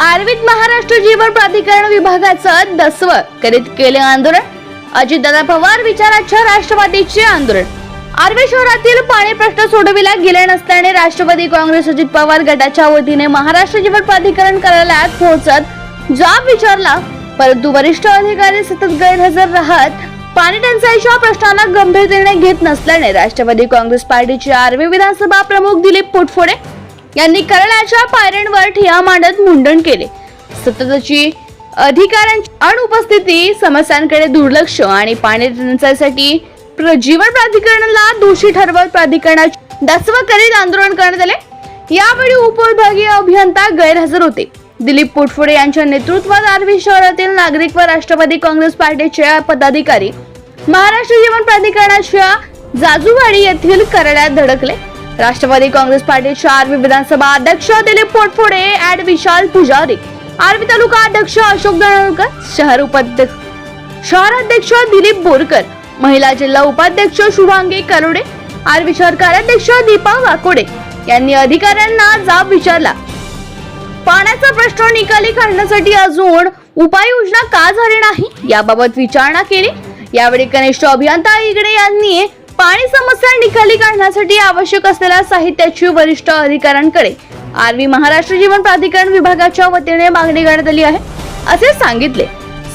आर्वित महाराष्ट्र जीवन प्राधिकरण विभागाचं दसवं करीत केले आंदोलन. अजितदादा पवार विचाराच्या राष्ट्रवादीचे आंदोलन. आर्वी शहरातील पाणी प्रश्न सोडविला गेले नसल्याने राष्ट्रवादी काँग्रेस अजित पवार गटाच्या वतीने महाराष्ट्र जीवन प्राधिकरण कार्यालयात पोहोचत जाब विचारला. परंतु वरिष्ठ अधिकारी सतत गैरहजर राहत पाणी टंचाईच्या प्रश्नाला गंभीरतेने घेत नसल्याने राष्ट्रवादी काँग्रेस पार्टीचे आर्वी विधानसभा प्रमुख दिलीप पोटफोडे यांनी करण्याच्या पायऱ्यांवर ठिया मांडत मुंडन केले. सततची अधिकाऱ्यांची अनुपस्थिती समस्यांकडे दुर्लक्ष आणि पाणी टंचाईसाठी प्र- जीवन प्राधिकरणाला दोषी ठरवत प्राधिकरणाचे दसव करीत आंदोलन करण्यात आले. यावेळी उपविभागीय अभियंता गैरहजर होते. दिलीप पोटफोडे यांच्या नेतृत्वात आर्वी शहरातील नागरिक व राष्ट्रवादी काँग्रेस पार्टीचे पदाधिकारी महाराष्ट्र जीवन प्राधिकरणाच्या जाजूवाडी येथील करड्यात धडकले. राष्ट्रवादी काँग्रेस पार्टीचे आर्वी विधानसभा अध्यक्ष दिलीप पोटफोडे ऍड विशाल पुजारी. आर्वी तालुका अध्यक्ष अशोक दणवकर शहर उपाध्यक्ष शहर अध्यक्ष दिलीप बोरकर महिला जिल्हा उपाध्यक्ष शुभांगी करोडे आर्वी शहर कार्याध्यक्ष दीपा वाकोडे यांनी अधिकाऱ्यांना जाब विचारला. पाण्याचा प्रश्न निकाली काढण्यासाठी अजून उपाययोजना का झाली नाही याबाबत विचारणा केली. यावेळी कनिष्ठ अभियंता इगडे यांनी पाणी समस्या निकाली काढण्यासाठी आवश्यक असलेल्या साहित्याची वरिष्ठ अधिकाऱ्यांकडे आर्वी महाराष्ट्र जीवन प्राधिकरण विभागाच्या वतीने मागणी करण्यात आली आहे. असे सांगितले.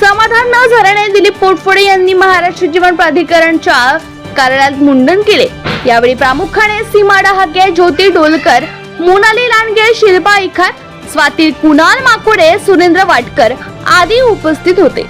समाधान न झाल्याने दिलीप पोटफोडे यांनी महाराष्ट्र जीवन प्राधिकरणच्या कार्यालयात मुंडन केले. यावेळी प्रामुख्याने सीमा डहाके ज्योती डोलकर मोनाली लांडगे शिल्पा इखार स्वाती कुणाल माकोडे सुरेंद्र वाटकर आदी उपस्थित होते.